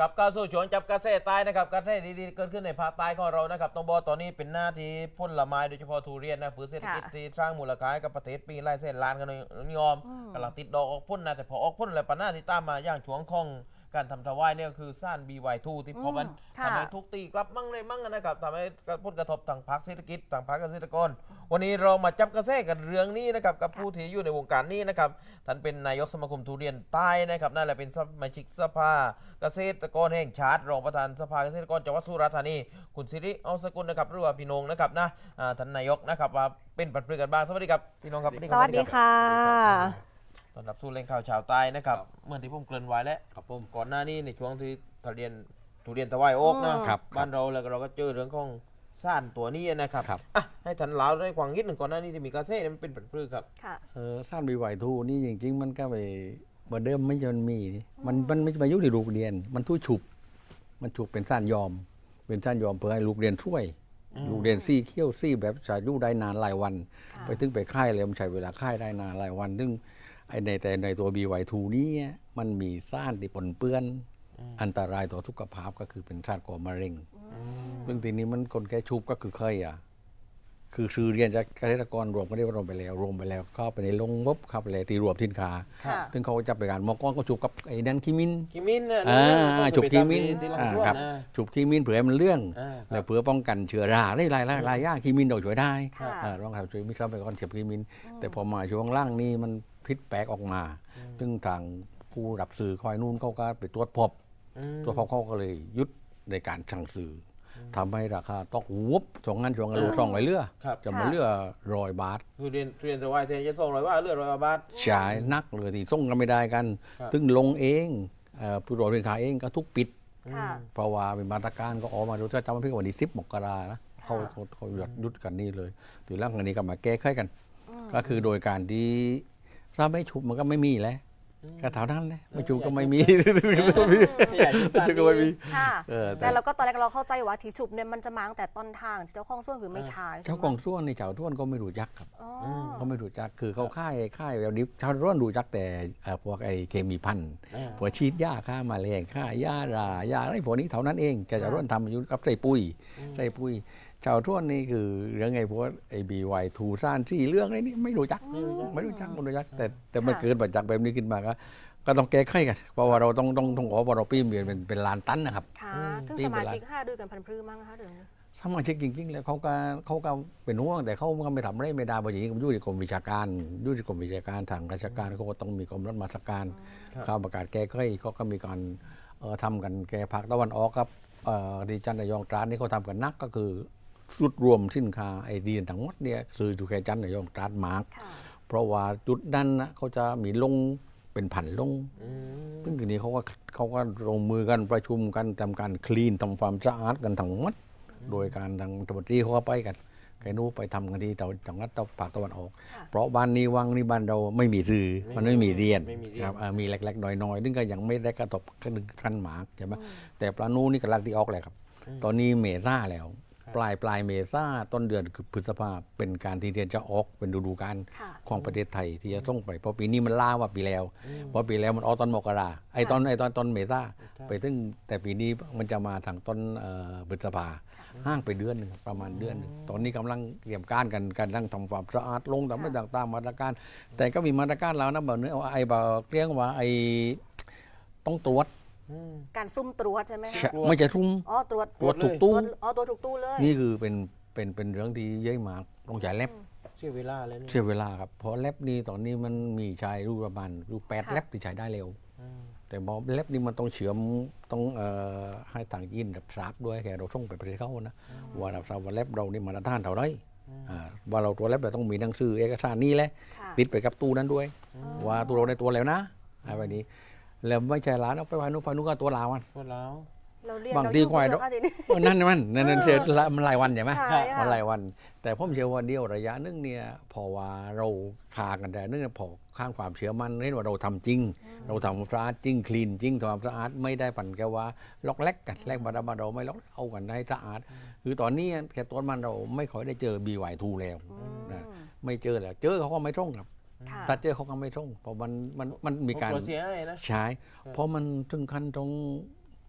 กับการสู้ชวนจับกระแสใต้นะครับกระแสดีๆเกิดขึ้นในภาคใต้ของเรานะครับต้องบอกตอนนี้เป็นหน้าที่ผลไม้โดยเฉพาะทุเรียนนะผืนเศรษฐกิจค่ะที่สร้างมูลค่าให้กับประเทศปีไล่เส้นล้านกันนิยมอืมกำลังติดดอกออกพ่นนะแต่พอออกพ่นอะไรปัญหาที่ตามมาอย่างช่วงของ การทำถวายเนี่ยคือซ่าน BY2 ที่พอมันค่ะ ทำให้ทุกตีกลับมั่งเลยมั่งนะครับทำให้ผลกระทบทางภาคเศรษฐกิจทางภาคเกษตรกร วันนี้เรามาจับกระแสกันเรื่องนี้นะครับกับผู้ที่อยู่ในวงการนี้นะครับท่านเป็นนายกสมาคมทุเรียนใต้นะครับนั่นแหละเป็นสมาชิกสภาเกษตรกรแห่งชาติรองประธานสภาเกษตรกรจังหวัดสุราษฎร์ธานี คุณสิริเอาสกุลนะครับหรือว่าพี่นงนะครับนะอ่าท่านนายกนะครับว่าเป็นปัดเปลือกกันบ้างสวัสดีครับพี่นงครับ สวัสดีค่ะ ต้อนรับสู่เล่งข่าวชาวใต้นะครับเมื่อที่ผมเกริ่นไว้แล้วครับผมก่อนหน้านี้ในช่วงที่ทุเรียนทุเรียนตะไวโอกนะครับบ้านเราแล้วก็เราก็เจอเรื่องของซ่านตัวนี้นะครับครับอะให้ท่านเล่าได้ความคิดหนึ่งก่อนหน้านี้ที่มีกระแสเนี่ยมันเป็นปัดเปลือกครับค่ะเออสร้างบีไหวทูนี่จริง ๆ มันก็ไปเมื่อเดิมไม่ใช่มันมีนี่มันมันไม่ใช่มายุที่ลูกเรียน มันทุฉุบ มันฉุบเป็นสั้นยอม เป็นสั้นยอมเพื่อให้ลูกเรียนช่วยอืมลูกเรียนซี่เขี้ยวซี่แบบสายุได้นานหลายวันค่ะไปถึงไปค่ายเลยมันใช้เวลาค่ายได้นานหลายวัน ซึ่ง ไอในแต่ในตัวบีไหวทูนี้มันมีซ่านที่ปนเปื้อน อันตรายต่อสุขภาพก็คือเป็นซ่านก่อมะเร็งซึ่งทีนี้มันคนแก้ชุบก็คือเคยอะ คือซื้อเรียนจากเกษตรกรรวมก็ได้รวมไปแล้วรวมไปแล้วเข้าไปในลงงบเข้าไปเลยที่รวมสินค้าค่ะซึ่งเขาจะไปการมอกรก็จูบกับไอ้นั่นคิมินคิมินนะอ่าเรื่องจุกคิมินที่หลังอ่าสวนครับนะจูบคิมินเผื่อให้มันเรื่องอ่าแล้วเผื่อป้องกันเชื้อราได้หลายหลายหลายอย่างคิมินเราช่วยได้ค่ะอ่าลองทำช่วยมิคราไปก่อนเสียบคิมิน แต่พอมาช่วงล่างนี้มัน พิษแปลกออกมา ซึ่งทางผู้รับสื่อคอยนู่นเขาก็ไปตรวจพบอืมตัวเขาเขาก็เลยยุดในการสั่งซื้ออทำให้ราคาตกวุบสองงานสองกันรูสองร้อยเลือครับจะมาเลือร้อยบาททุเรียนทุเรียนตะไวเทนจะส่งร้อยว่าเลือดร้อยบาทฉายนักเลยที่ส่งกันไม่ได้กันครับซึ่งลงเองเอ่อผู้รอเรียนขายเองก็ทุกปิดค่ะเพราะว่าเป็นมาตรการก็ออกมาดูจะจำไม่ผิดวันที่สิบมกรานะเขาค่ะเขาเขาหยุดยุดกันนี่เลยถือร่างอันนี้ก็มาแก้ไขกันอืมก็คือโดยการที่ ถ้าไม่ชุบมันก็ไม่มีแล้วก็เท่านั้นแหละไม่ชุบก็ไม่มีอยากจะไม่ชุบก็ไม่มีค่ะเออแต่แต่เราก็ตอนแรกเราเข้าใจว่าที่ฉุบเนี่ยมันจะมาตั้งแต่ต้นทาง เจ้าของส่วนคือไม่ใช่เจ้าของส่วนในชาวท้วนก็ไม่รู้จักครับอ๋อเขาไม่รู้จักคือเขาค่ายค่ายแบบนี้ชาวร้อนรู้จักแต่เอ่อพวกไอ้เคมีพันธุ์อ่าพวกฉีดยาฆ่าแมลงฆ่าหญ้ารายาอะไรพวกนี้เท่านั้นเองแกจะร้อนทำอยู่กับใส่ปุ๋ยใส่ปุ๋ย ชาวท้วนนี่คือเรื่องไอ้พวกไอ้บีไวทูซ่านซี่เรื่องอะไรนี่ไม่รู้จัก ไม่รู้จักไม่รู้จัก แต่แต่มันเกิดมาจากแบบนี้ขึ้นมาก็ก็ต้องแก้ไขกันเพราะว่าเราต้องต้องต้องออกว่าเราปีมเรียนเป็นเป็นล้านตันนะครับค่ะอืมถึงปีสนไปมาละชิกห้าด้วยกันพันพรือมั้งคะเดี๋ยวนี้สมาชิกจริง ๆ แล้วเขาก็เขาก็เป็นห่วงแต่เขาก็ไม่ทำอะไรไม่ได้เพราะอย่างนี้มันอยู่ในกรมวิชาการอยู่ในกรมวิชาการทางราชการเขาก็ต้องมีกรมรัฐมาตรการครับข้าวประกาศแก้ไขเขาก็มีการเอ่อทำกันแก้ภาคตะวันออกครับเอ่อที่จันทร์ระยองตราดนี่เขาทำกันนักก็คือ สุดรวมสินค้าไอเดียทั้งหมดเนี่ยซื้ออยู่แค่จันทร์ระยองตราดมาร์กค่ะเพราะว่าจุดนั้นนะเขาจะมีลงเป็นผันลงอืมซึ่งทีนี้เขาก็เขาก็ลงมือกันประชุมกันทำการคลีนทำความสะอาดกันทั้งหมด โดยการทางตำรวจที่เขาก็ไปกันไกนู้ไปทำกันที่จังหวัดตะภาคตะวันออกค่ะเพราะบ้านนี้วังนี่บ้านเราไม่มีสื่อมันไม่มีเรียนไม่มีเรียนครับอ่ามีเล็กๆน้อยๆซึ่งก็ยังไม่ได้กระทบขั้นขั้นหมากใช่ไหมอืมแต่ปลานูนี่กำลังที่ออกเลยครับ ตอนนี้เมษาแล้ว ปลายปลายเมษาต้นเดือนคือพฤษภาเป็นการที่เรียนจะออกเป็นฤดูกาลค่ะของประเทศไทยที่จะส่งไปเพราะปีนี้มันล่าว่าปีแล้วเพราะปีแล้วมันออกตอนมกราไอ้ตอนไอ้ตอนตอนเมษาไปถึงแต่ปีนี้มันจะมาทางต้นเอ่อพฤษภาห้างไปเดือนหนึ่งประมาณเดือนหนึ่งตอนนี้กำลังเตรียมการกันกันตั้งทำความสะอาดลงทำไปต่างๆมาตรการ แต่ก็มีมาตรการแล้วนะแบบนี้ไอ้แบบเรียกว่าไอ้ต้องตรวจอืม การซุ่มตรวจใช่ไหมคะ ไม่ใช่ทุ่มอ๋อตรวจตรวจตรวจเลยถูกตู้ตรวจอ๋อตรวจถูกตู้เลย นี่คือเป็นเป็นเป็นเรื่องที่เยอะมากต้องจ่ายแลบเสียเวลาเลยนี่เสียเวลาครับเพราะแลบนี่ตอนนี้มันมีใช้รูปประมาณรูปแปดแลบที่ใช้ได้เร็วอืมแต่พอแลบนี่มันต้องเฉือมต้องเอ่อให้ทางยินรับทราบด้วยแค่เราส่งไปประเทศเขานะว่ารับทราบว่าแลบเรานี่มาตรฐานเท่าไรอ่าว่าเราตัวแลบเราต้องมีหนังสือเอกสารนี่แหละค่ะติดไปกับตู้นั้นด้วย ว่าตัวเราได้ตัวแล้วนะอะไรแบบนี้ แล้วไม่ใช่ร้านเอาไปวางนู้นฝ่ายนู้นก็ตัวเราอะพวกเรา เราเรียนบางเราทียุ่กว่าเยอะค่ะทีนี้ เออนั่นมันนั่นนั่นเสียละมันหลายวันใช่ไหมใช่ค่ะ มันหลายวัน แต่ผมเชื่อว่าเดียวระยะหนึงเนี่ยพอว่าเราคากันแต่นึงเนี่ยพอข้างความเชื่อมันเห็นว่าเราทำจริง เราทำความสะอาดจริงคลีนจริงทำความสะอาดไม่ได้ปั่นแค่ว่าล็อกแลกกันแลกมาดามาเราไม่ล็อกเอากันให้สะอาด คือตอนนี้แค่ต้นมันเราไม่ค่อยได้เจอบีไวทูแล้วนะ ไม่เจอแล้วเจอเขาก็ไม่ตรงครับ ค่ะถ้าเจอเขาก็ไม่ตรงเพราะมันมันมันมีการพวเสียให้นะใช้เพราะมันถึงขั้นตรง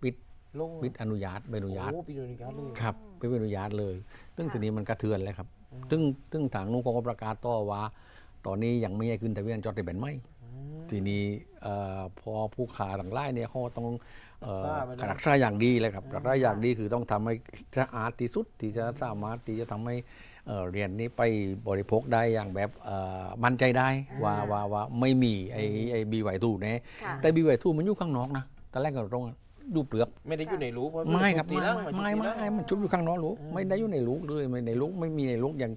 ปิดลงปิดอนุญาตใบอนุญาตโอ้ปิดอนุญาตเลยครับไม่เป็นอนุญาตเลย ซึ่งค่ะทีนี้มันกระเทือนเลยครับ ซึ่งซึ่งทางนู้นเขาก็ประกาศต่อว่า ตอนนี้ยังไม่ให้ขึ้นทะเบียนจดทะเบียนไม่ทีนี้เอ่อพอผู้ค้าต่างไล่เนี่ยเขาต้องเอ่อรักษาไปเลยรักษาอย่างดีเลยครับรักษาอย่างดีคือต้องทำให้สะอาดที่สุดที่จะสามารถที่จะทำให้ เอ่อเรียนนี้ไปบริโภคได้อย่างแบบเอ่อมั่นใจได้ว่าว่าว่าไม่มีไอ้ไอ้บีไหวทูแน่ค่ะแต่บีไหวทูมันอยู่ข้างนอกนะตอนแรกก็ตรงดูเปลือกไม่ได้อยู่ในรูเพราะไม่ครับตีไม่แล้วไม่ไม่ไม่มันชุบอยู่ข้างนอกลูกไม่ได้อยู่ในลูกเลยไม่ในลูกไม่มีในลูกยัง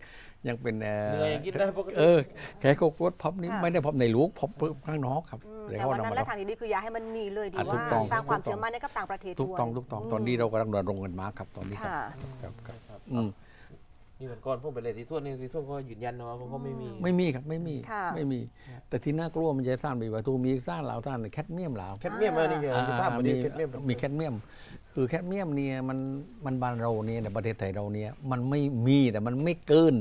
ยังเป็นเอ่อเนื้อยังกินได้ปกติเออแค่โคกดพับนี่ค่ะไม่ได้พับในลูกพับข้างนอกครับอืมเลยแต่เขาวันนำนั้นมาและทางนี้คืออยากให้มันมีเลยดีอะถูว่ากต้องสร้างความถูกต้องเชื่อมั่นให้กับต่างประเทศถูกต้องด้วยถูกต้องตอนนี้เรากำลังรณรงค์กันมากครับตอนนี้ครับค่ะครับครับครับอื มนี่เหมือนก่อนพวกไปเลยที่ทั่วนี่ที่ทั่วก็ยืนยันนะว่าเขาก็ไม่มี ไม่มีครับไม่มีค่ะ ไม่มี แต่ที่น่ากลัวมันจะสร้างบีไวทูมีสร้างเหลาท่านแคดเมียมเหลาแคดเมียมมานี่เดียวอ่าที่ภาพมันมีนี่แคดเมียมมีแคดเมียม คือแคดเมียมเนี่ยมันมันบ้านเราเนี่ยในประเทศไทยเราเนี่ยมันไม่มีแต่มันไม่เกิน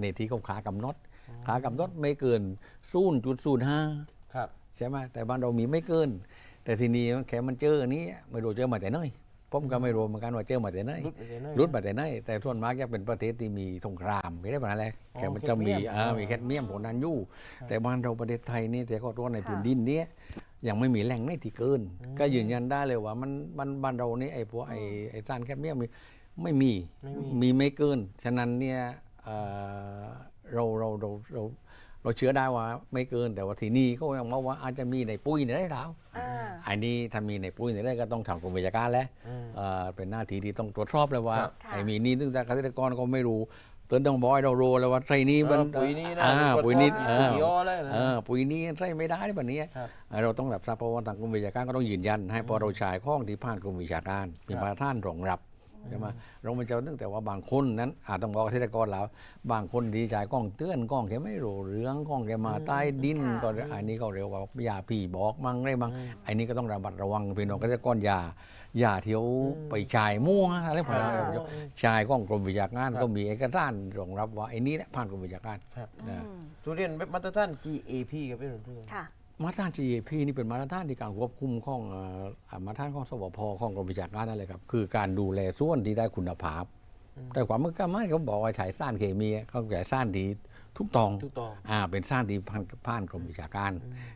ในที่เขาขากำหนดขากำหนดไม่เกินศูนย์จุดศูนย์ห้าครับ ใช่ไหมแต่บ้านเรามีไม่เกิน แต่ทีนี้แค่มันเจออันนี้ไม่รู้เจอมาแต่ไหน ผมก็ไม่รู้เหมือนกันว่าเจอมาแต่ไหนรุดไปเลยนะรุดมาแต่ไหนแต่ส่วนมากจะเป็นประเทศที่มีสงครามไม่ได้แบบนั้นแหละอ๋อแค่มันจะมีแคดเมียมอ่ามีแคดเมียมผลนั้นอยู่ แต่บ้านเราประเทศไทยนี่แต่ก็ตัวในพื้นดินเนี้ยยังไม่มีแหล่งไหนที่เกิน ก็ยืนยันได้เลยว่ามันมันบ้านเรานี่ไอ้พวกไอ้ไอ้สารแคดเมียมมีไม่มีไม่มีมีไม่เกิน ฉะนั้นเนี่ยเอ่อเราเราเราเรา เราเชื่อได้ว่าไม่เกินแต่ว่าทีนี้ก็ยังบอกว่าอาจจะมีในปุ้ยในได้แล้วอ่า อันนี้ถ้ามีในปุ้ยในได้ก็ต้องทำกรมวิชาการแล้วอืม เอ่อเป็นหน้าที่ที่ต้องตรวจสอบเลยว่าครับค่ะ ไอ้มีนี่ซึ่งแต่เกษตรกรก็ไม่รู้เตือนต้องบอกให้เรารู้เลยว่าไตรนี้มันเออปุ๋ยนี้นะอ่ามันกดปุ๋ยนี้ทอดเออ ปุ๋ยย่อเลยนะ เออปุ๋ยนี้ไตรไม่ได้แบบนี้ครับเอ่อเราต้องรับทราบเพราะว่าทางกรมวิชาการก็ต้องยืนยัน ให้พอเราฉายข้องที่ผ่านกรมวิชาการมีครับมาตรฐานรองรับ ใช่ไหมเราไม่เจอตั้งแต่ว่าบางคนนั้นอาจต้องบอกเกษตรกรแล้ว บางคนที่ฉายกล้องเตือนกล้องแกไม่รู้เรื่องกล้องแกมาใต้ดินค่ะก็อันนี้ก็เรียกว่าอย่าพี่บอกมั่งได้มั่งอันนี้ก็ต้องระมัดระวังพี่น้องเกษตรกรอย่าอย่าเที่ยวไปฉายมั่วอะไรพวกนั้นค่ะชายของกรมวิชาการครับก็มีเอกสารรองรับว่าไอ้นี้แหละผ่านกรมวิชาการครับนะอืมทุเรียนแบบมาตรฐาน GAP กับพี่หนุ่มทุเรียนค่ะ มาตรฐาน GAP นี่เป็นมาตรฐานที่การควบคุมของเอ่ออ่ามาตรฐานของสวพของกรมวิชาการนั่นแหละครับคือการดูแลส่วนที่ได้คุณภาพ แต่ความเมื่อกี้ไม่เขาบอกว่าใช้สารเคมีเขาใช้สารที่ทุกตองทุกตองอ่าเป็นสร้างที่ผ่านผ่านกรมวิชาการ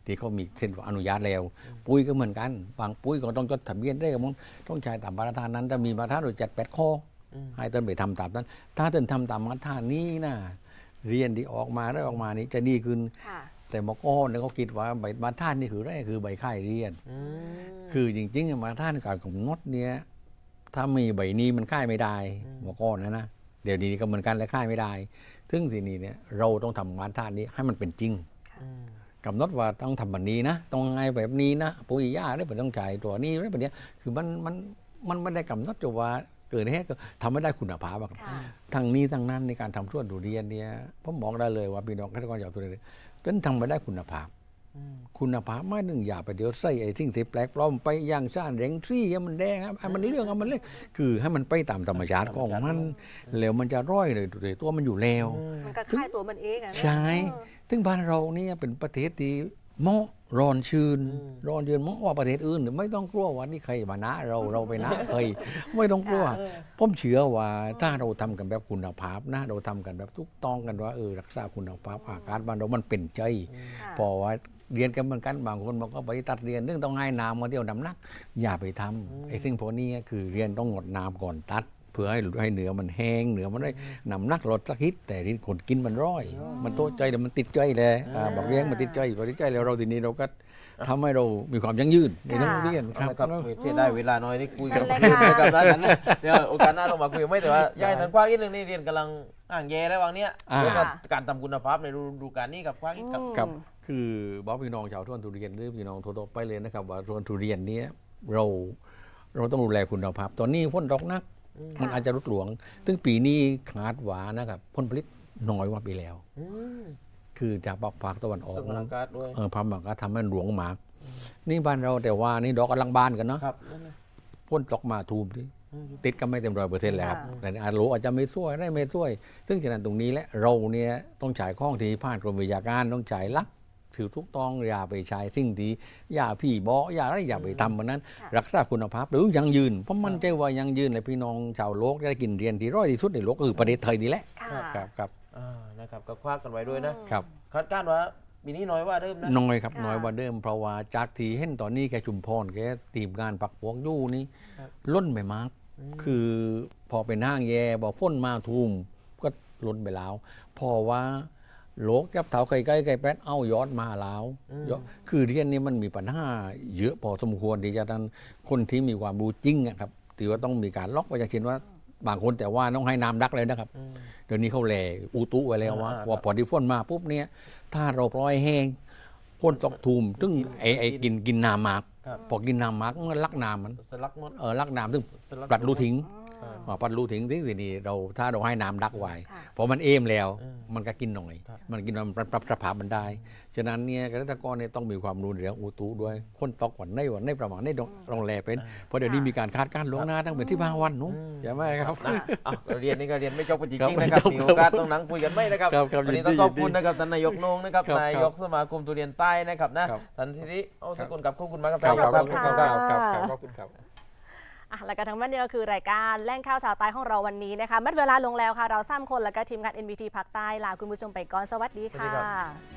ที่เขามีเซ็นอนุญาตแล้ว ปุ๋ยก็เหมือนกันบางปุ๋ยก็ต้องจดทะเบียนได้กับมันต้องใช้ตามมาตรฐานนั้นถ้ามีมาตรฐานโดยจัดแปดข้ออมให้เต้นไปทำตามนั้น ถ้าเต้นทำตามมาตรฐานนี้นะเรียนที่ออกมาได้ออกมานี้จะดีขึ้นค่ะ แต่หมอก้อนเนี่ยเขาคิดว่าใบมาตรฐานนี่คืออะไรคือใบค่ายเรียน อืม คือจริงๆมาตรฐานการกำหนดเนี่ยถ้ามีใบนี้มันค่ายไม่ได้หมอก้อนนะนะเดี๋ยวนี้ก็เหมือนกันและค่ายไม่ได้ซึ่งทีนี้เนี่ยเราต้องทำมาตรฐานนี้ให้มันเป็นจริง อืม กำหนดว่าต้องทำแบบนี้นะ ต้องไงแบบนี้นะปุ๋ยยาได้เป็นต้องจ่ายตัวนี้ได้แบบเนี้ยคือมันมันมันไม่ได้กำหนดจะว่าเกิดเหตุก็ทำไม่ได้คุณภาพอะครับค่ะ ทางนี้ทางนั้นในการทำสวนทุเรียนเนี่ยผมบอกได้เลยว่าพี่น้องเกษตรกรชาวทุเรียน ต้นทำไม่ได้คุณภาพอืมคุณภาพไม่หนึ่งอย่าไปเดี๋ยวใส่ไอ้สิ่งที่แปลกปลอมไปย่างซ่านแรงซี่ให้มันแดงครับให้มันเรื่องให้มันเล็กคือให้มันไปตามธรรมชาติของมันแล้วมันจะร้อยเลยตัวมันอยู่แล้วมันก็คล้ายตัวมันเองอะนะ ใช่เออซึ่งบ้านเราเนี่ยเป็นประเทศที่ เหมาะร้อนชื้นร้อนเยือนเหมาะกว่าประเทศอื่น ไม่ต้องกลัวว่านี่ใครมานะเราเราไปนะใครไม่ต้องกลัวผมเชื่อว่าถ้าเราทำกันแบบคุณภาพนะเราทำกันแบบทุกต้องกันว่าเออรักษาคุณภาพอากาศบ้านเรามันเป็นใจค่ะเพอว่าเรียนกันเหมือนกันบางคนบอกก็ไปตัดเรียนเรื่องต้องให้น้ำมาเที่ยวน้ำหนัก อย่าไปทำไอ้สิ่งพวกนี้คือเรียนต้องงดน้ำก่อนตัด เพื่อให้ให้เนื้อมันแห้งเนื้อมันได้น้ำหนักลดสักนิดแต่ที่คนกินมันร้อย มันโตใจแต่มันติดใจเลยอ่าบอกเลี้ยงมันติดใจพอติดใจแล้วเราทีนี้เราก็ทำให้เรามีความยั่งยืนในเรื่องเรียนคเอารับละครับเสียได้เวลาน้อยนี่คุยกับนั่นแหละค่ะ กับท่านนะเดี๋ยวโอกาสหน้าเรามาคุยกันไม่แต่ว่าอยากให้ท่านคว้างอีกหนึ่งนี่เรียนกำลังอ่างแย่แล้ววังเนี้ยอ่าเรื่องกับการทำคุณภาพในฤดูกาลนี้กับคว้างอีกครับ ครับ คือบอกพี่น้องชาวสวนทุเรียนหรือพี่น้องทั่วๆไปเลยนะครับว่าสวนทุเรียนเนี้เราเราต้องดูแลคุณภาพ ตอนนี้ฝนตกหนัก มันอาจจะลดหลวง ซึ่งปีนี้ขาดหวานนะครับผลผลิตน้อยกว่าปีแล้วอืมคือจากภาคภาคตะวันออกสภาพอากาศด้วยเออพม่าก็ทำให้หลวงหมาก นี่บ้านเราแต่ว่านี่ดอกกำลังบานกันเนาะครับนั่นนะพ่นตกมาทูมที่ติดก็ไม่เต็มร้อยเปอร์เซ็นต์แล้วครับค่ะแต่อาจรู้อาจจะไม่ช่วยได้ไม่ช่วย ซึ่งฉะนั้นตรงนี้แหละเราเนี่ยต้องจ่ายข้องที่ผ่านกรมวิชาการต้องจ่ายลัก ถือทุกต้องอย่าไปใช้สิ่งที่อย่าพี่บอกอย่าอะไรอย่าไปทำมันนั้นค่ะรักษาคุณภาพหรือยังยืนเพราะมันใจว่ายังยืนเลยพี่น้องชาวโลกได้กินเรียนที่ร้อยที่สุดในโลกก็คือประเทศไทยนี่แหละค่ะครับครับอ่านะครับก็คว้ากันไว้ด้วยนะครับคาดการณ์ว่าปีนี้น้อยกว่าเดิมนะน้อยครับค่ะน้อยกว่าเดิมเพราะว่าจากที่เห็นตอนนี้แกชุมพรแกทีมงานปักพวกอยู่นี่ครับล้นไปมากคือพอเป็นห้างแย่บอกฝนมาทุ่มก็ล้นไปแล้วเพอว่า โลกจับเถาไก่ไก่ไก่แป๊ดเอายอดมาแล้วอืมยอดคือเรียนนี้มันมีปัญหาเยอะพอสมควรที่จะทันคนที่มีความรู้จริงอะครับถือว่าต้องมีการล็อกไว้อย่างเช่นว่าบางคนแต่ว่าต้องให้น้ำดักเลยนะครับอืมเดี๋ยวนี้เขาแหล่อุตุไว้แล้วว่าอ่าว่าพอที่ฝนมาปุ๊บเนี่ยถ้าเราปล่อยแห้งฝนตกทุ่มซึ่งไอ้ไอ้กินกินน้ำมากครับพอกินน้ำมากมันลักน้ำมันสลักมดเออลักน้ำซึ่งสลักปลัดรูทิ้งอืมอ่า ปลัดรูทิ้งที่ทีนี้เราถ้าเราให้น้ำดักไว้ค่ะพอมันเอมแล้วอืมมันก็กินหน่อยครับมันกินมันปรับปรับสภาพมันได้ ฉะนั้นเนี่ยเกษตรกรเนี่ยต้องมีความรู้เรื่องอุตุด้วยคนตกวันในวันในประมาณในต้องต้องแลเป็นเพราะเดี๋ยวนี้มีการคาดการณ์ล่วงหน้าตั้งเป็นที่มาวันนู้นอืมใช่ไหมครับนะเอาเรียนนี่ก็เรียนไม่จบกันจครับริงๆนะครับไม่จบมีโอกาสต้องนั่งคุยกันไหมนะครับครับครับวันนี้ยินดีต้องขอบคุณยินดีนะครับท่านนายกโหนงนะครับครับนายกสมาคมทุเรียนใต้นะครับนะครับท่านสิริเอาสกุลกับขอบคุณมากครับครับท่านครับครับครับค่ะครับครับขอบคุณครับ อะแล้วก็ทั้งหมดนี้ก็คือรายการแล่งข้าวสาวใต้ของเราวันนี้นะคะมัดเวลาลงแล้วค่ะ เราสามคนแล้วก็ทีมงาน NBT ภาคใต้ลาคุณผู้ชมไปก่อนสวัสดีค่ะ